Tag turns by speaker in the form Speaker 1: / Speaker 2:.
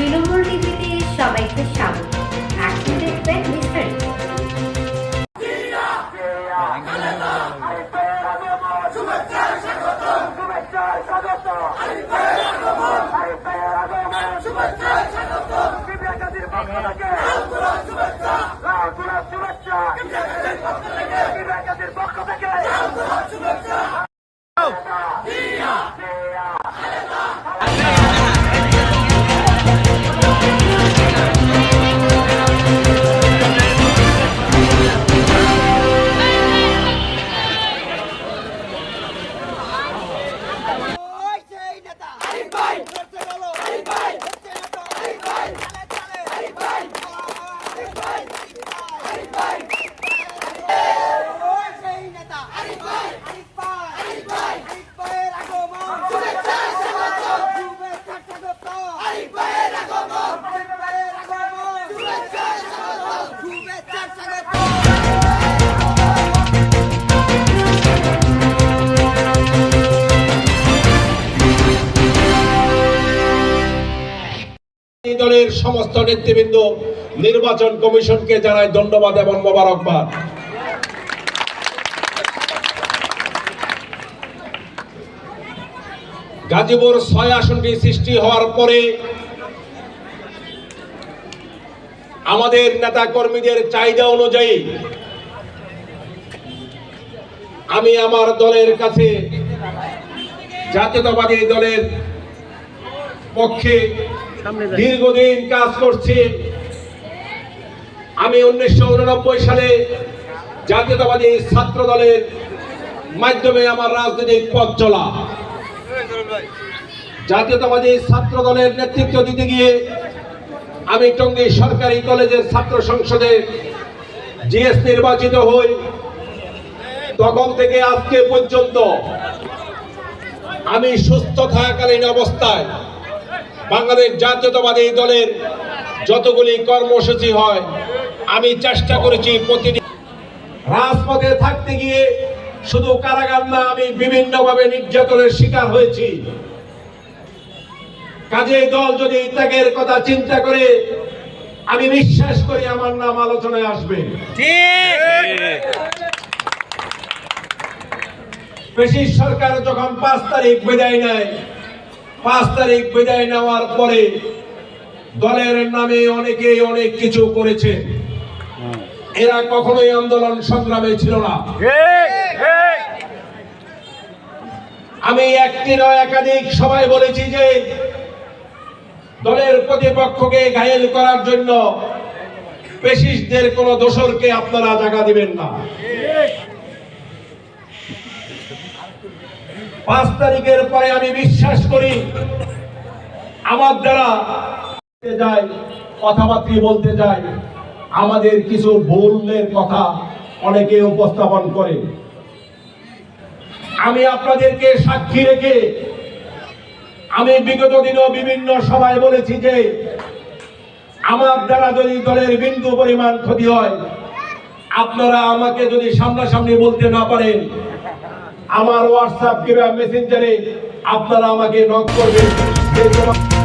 Speaker 1: তৃণমূল টিভিতে সবাইকে স্বাগত এখন দেখবেন বিস্তারিত
Speaker 2: পক্ষ
Speaker 3: দলের সমস্ত নেতৃবৃন্দ, নির্বাচন কমিশনকে জানায় ধন্যবাদ এবং মোবারকবাদ। গাজীপুর ছয় আসনটি সৃষ্টি হওয়ার পরে আমাদের নেতা কর্মীদের চাহিদা অনুযায়ী আমি আমার দলের কাছে জাতীয়তাবাদী দলের পক্ষে দীর্ঘদিন কাজ করছি। আমি উনিশশো উননব্বই সালে জাতীয়তাবাদী ছাত্র দলের মাধ্যমে আমার রাজনৈতিক পথ চলা। জাতীয়তাবাদী ছাত্র দলের নেতৃত্ব দিতে গিয়ে আমি টঙ্গী সরকারি কলেজের ছাত্র সংসদে জিএস নির্বাচিত হই। তখন থেকে আজকে পর্যন্ত আমি সুস্থ থাকাকালীন অবস্থায় বাংলাদেশ জাতীয়তাবাদী দলের যতগুলি কর্মসূচি হয়, আমি চেষ্টা করেছি প্রতিদিন রাজপথে থাকতে গিয়ে শুধু কারাগার না, আমি বিভিন্নভাবে নির্যাতনের শিকার হয়েছি। কাজে দল যদি ত্যাগের কথা চিন্তা করে, আমি বিশ্বাস করি আমার নাম আলোচনায় আসবে। পেশির সরকার যখন পাঁচ তারিখ বিদায় নেয় পাঁচ তারিখ বিদায় নেওয়ার পরে দলের নামে অনেকেই অনেক কিছু করেছে। এরা কখনোই আন্দোলন সংগ্রামে ছিল না। আমি একটি নয় একাধিক সবাই বলেছি যে, দলের প্রতিপক্ষকে ঘায়েল করার জন্য পেশিসদের কোন দোষরকে আপনারা জায়গা দিবেন না। পাঁচ তারিখের পরে আমি বিশ্বাস করি আমার দ্বারা যাই কথাবার্তা বলতে যাই আমাদের কিছু ভুলের কথা অনেকে উপস্থাপন করে। আমি আপনাদেরকে সাক্ষী রেখে আমি বিগত দিনও বিভিন্ন সভায় বলেছি যে, আমার দ্বারা যদি দলের বিন্দু পরিমাণ ক্ষতি হয়, আপনারা আমাকে যদি সামনাসামনি বলতে না পারেন আমার হোয়াটসঅ্যাপ কিংবা মেসেঞ্জারে আপনারা আমাকে নক করবেন।